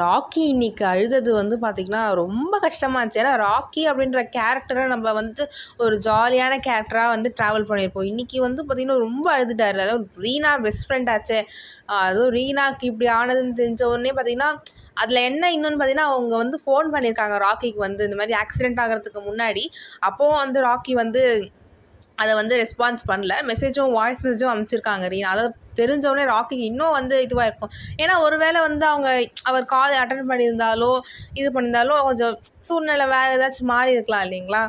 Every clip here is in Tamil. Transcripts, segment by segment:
ராக்கி இன்னைக்கு அழுதது வந்து பார்த்திங்கன்னா ரொம்ப கஷ்டமாக இருந்துச்சு. ஏன்னா ராக்கி அப்படின்ற கேரக்டரை நம்ம வந்து ஒரு ஜாலியான கேரக்டராக வந்து ட்ராவல் பண்ணியிருப்போம். இன்றைக்கி வந்து பார்த்திங்கன்னா ரொம்ப அழுதுட்டார். அதாவது ரீனா பெஸ்ட் ஃப்ரெண்ட் ஆச்சே. அதுவும் ரீனாக்கு இப்படி ஆனதுன்னு தெரிஞ்ச உடனே பார்த்திங்கன்னா அதில் என்ன இன்னொன்று பார்த்தீங்கன்னா அவங்க வந்து ஃபோன் பண்ணியிருக்காங்க ராக்கிக்கு வந்து. இந்த மாதிரி ஆக்சிடென்ட் ஆகிறதுக்கு முன்னாடி. அப்போது வந்து ராக்கி வந்து அதை வந்து ரெஸ்பான்ஸ் பண்ணல. மெசேஜும் வாய்ஸ் மெசேஜும் அனுப்பிச்சிருக்காங்க ரீனா. அதை தெரிஞ்சவொடனே ராக்கிக்கு இன்னும் வந்து இதுவாக இருக்கும். ஏன்னா ஒரு வேளை வந்து அவங்க அவர் கால் அட்டன் பண்ணியிருந்தாலோ இது பண்ணியிருந்தாலோ கொஞ்சம் சூழ்நிலை வேறு ஏதாச்சும் மாறி இருக்கலாம் இல்லைங்களா?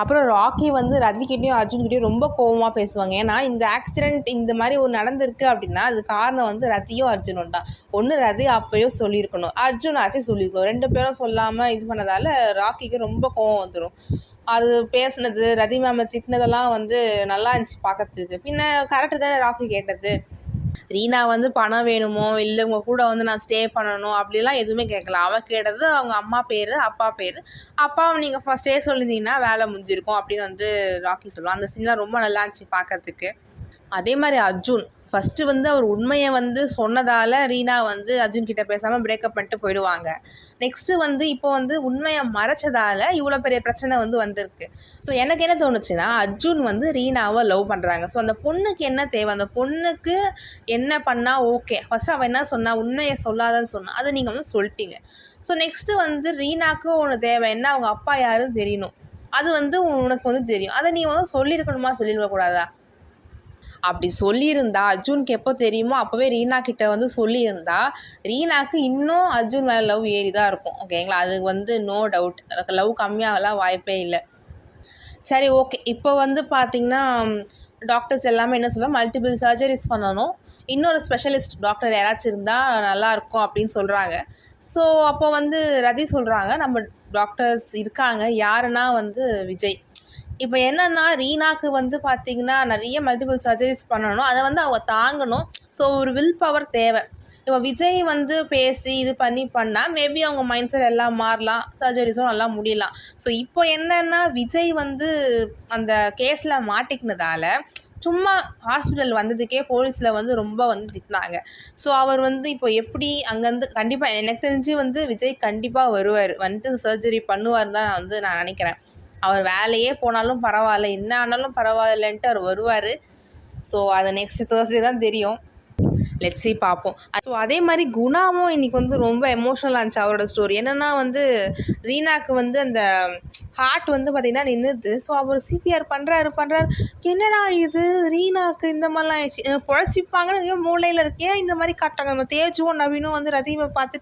அப்புறம் ராக்கி வந்து ரவிக்கிட்டேயும் அர்ஜுன்கிட்டையும் ரொம்ப கோவமாக பேசுவாங்க. ஏன்னா இந்த ஆக்சிடெண்ட் இந்த மாதிரி ஒரு நடந்திருக்கு அப்படின்னா அது காரணம் வந்து ரத்தியும் அர்ஜுனும் தான். ஒன்று ரதி அப்பயோ சொல்லியிருக்கணும். அர்ஜுன் ஆச்சும் சொல்லியிருக்கணும். ரெண்டு பேரும் சொல்லாமல் இது பண்ணதால் ராக்கிக்கு ரொம்ப கோவம் வந்துடும் அது பேசுனது ரதி மேம் திட்டினதெல்லாம் வந்து நல்லா இருந்துச்சு பார்க்கறதுக்கு பின்ன கரெக்டு தானே ராக்கி கேட்டது. ரீனா வந்து பணம் வேணுமோ இல்லை உங்கள் கூட வந்து நான் ஸ்டே பண்ணணும் அப்படிலாம் எதுவுமே கேட்கல அவள் கேட்டது அவங்க அம்மா பேர் அப்பா பேர். அப்பாவை நீங்கள் ஃபஸ்ட்டே சொல்லியிருந்தீங்கன்னா வேலை முடிஞ்சிருக்கும் அப்படின்னு வந்து ராக்கி சொல்லுவான் அந்த சீன்லாம் ரொம்ப நல்லா இருந்துச்சு பார்க்கறதுக்கு அதே மாதிரி அர்ஜுன். ஃபஸ்ட்டு வந்து அவர் உண்மையை வந்து சொன்னதால் ரீனா வந்து அர்ஜுன் கிட்ட பேசாமல் பிரேக்கப் பண்ணிட்டு போயிடுவாங்க. நெக்ஸ்ட்டு வந்து இப்போ வந்து உண்மையை மறைச்சதால் இவ்வளோ பெரிய பிரச்சனை வந்து வந்திருக்கு. ஸோ எனக்கு என்ன தோணுச்சுன்னா அர்ஜுன் வந்து ரீனாவை லவ் பண்ணுறாங்க ஸோ அந்த பொண்ணுக்கு என்ன தேவை? அந்த பொண்ணுக்கு என்ன பண்ணால் ஓகே ஃபஸ்ட்டு அவள் என்ன சொன்னா? உண்மையை சொல்லாதன்னு சொன்னா. அதை நீங்கள் வந்து சொல்லிட்டீங்க. ஸோ நெக்ஸ்ட்டு வந்து ரீனாக்கும் ஒன்று தேவை. என்ன? அவங்க அப்பா யாருன்னு தெரியணும். அது வந்து உனக்கு வந்து தெரியும். அதை நீ வந்து சொல்லியிருக்கணுமா? சொல்லியிருக்கக்கூடாதா? அப்படி சொல்லியிருந்தா அர்ஜுனுக்கு எப்போ தெரியுமோ அப்போவே ரீனா கிட்ட வந்து சொல்லியிருந்தா ரீனாக்கு இன்னும் அர்ஜுன் மேலே லவ் ஏறி தான் இருக்கும் ஓகேங்களா அது வந்து நோ டவுட் லவ் கம்மியாகலாம் வாய்ப்பே இல்லை. சரி ஓகே இப்போ வந்து பார்த்திங்கன்னா டாக்டர்ஸ் எல்லாமே என்ன சொல்ல மல்டிபிள் சர்ஜரிஸ் பண்ணணும். இன்னொரு ஸ்பெஷலிஸ்ட் டாக்டர் யாராச்சும் இருந்தால் நல்லாயிருக்கும் அப்படின்னு சொல்கிறாங்க ஸோ அப்போ வந்து ரதி சொல்கிறாங்க நம்ம டாக்டர்ஸ் இருக்காங்க. யாருன்னா வந்து விஜய். இப்போ என்னென்னா ரீனாக்கு வந்து பார்த்திங்கன்னா நிறைய மல்டிபிள் சர்ஜரிஸ் பண்ணணும். அதை வந்து அவங்க தாங்கணும். ஸோ ஒரு வில் பவர் தேவை. இப்போ விஜய் வந்து பேசி இது பண்ணி பண்ணால் மேபி அவங்க மைண்ட் செட் எல்லாம் மாறலாம். சர்ஜரிஸும் நல்லா முடியலாம். ஸோ இப்போ என்னென்னா விஜய் வந்து அந்த கேஸில் மாட்டிக்கினதால சும்மா ஹாஸ்பிட்டல் வந்ததுக்கே போலீஸில் வந்து ரொம்ப வந்து திட்டினாங்க. ஸோ அவர் வந்து இப்போ எப்படி அங்கேருந்து கண்டிப்பாக எனக்கு தெரிஞ்சு வந்து விஜய் கண்டிப்பாக வருவார். வந்துட்டு சர்ஜரி பண்ணுவார் தான் வந்து நான் நினைக்கிறேன். அவர் வேலையே போனாலும் பரவாயில்ல என்ன ஆனாலும் பரவாயில்லன்ட்டு அவர் வருவார். ஸோ அது நெக்ஸ்ட் தேர்ஸ்டே தான் தெரியும். லெட்ஸி பார்ப்போம். ஸோ அதே மாதிரி குணாவும் இன்றைக்கி வந்து ரொம்ப எமோஷ்னலாக இருந்துச்சு அவரோட ஸ்டோரி என்னென்னா வந்து ரீனாக்கு வந்து அந்த ஹார்ட் வந்து பார்த்திங்கன்னா நின்றுது ஸோ அவர் சிபிஆர் பண்ணுறாரு பண்ணுறாரு என்னடா இது? ரீனாக்கு இந்த மாதிரிலாம் ஆயிடுச்சு. பொழைச்சிப்பாங்கன்னு மூளையில் இருக்கே இந்த மாதிரி காட்டாங்க நம்ம தேஜுவும் நவீனும் வந்து ரதீமை பார்த்து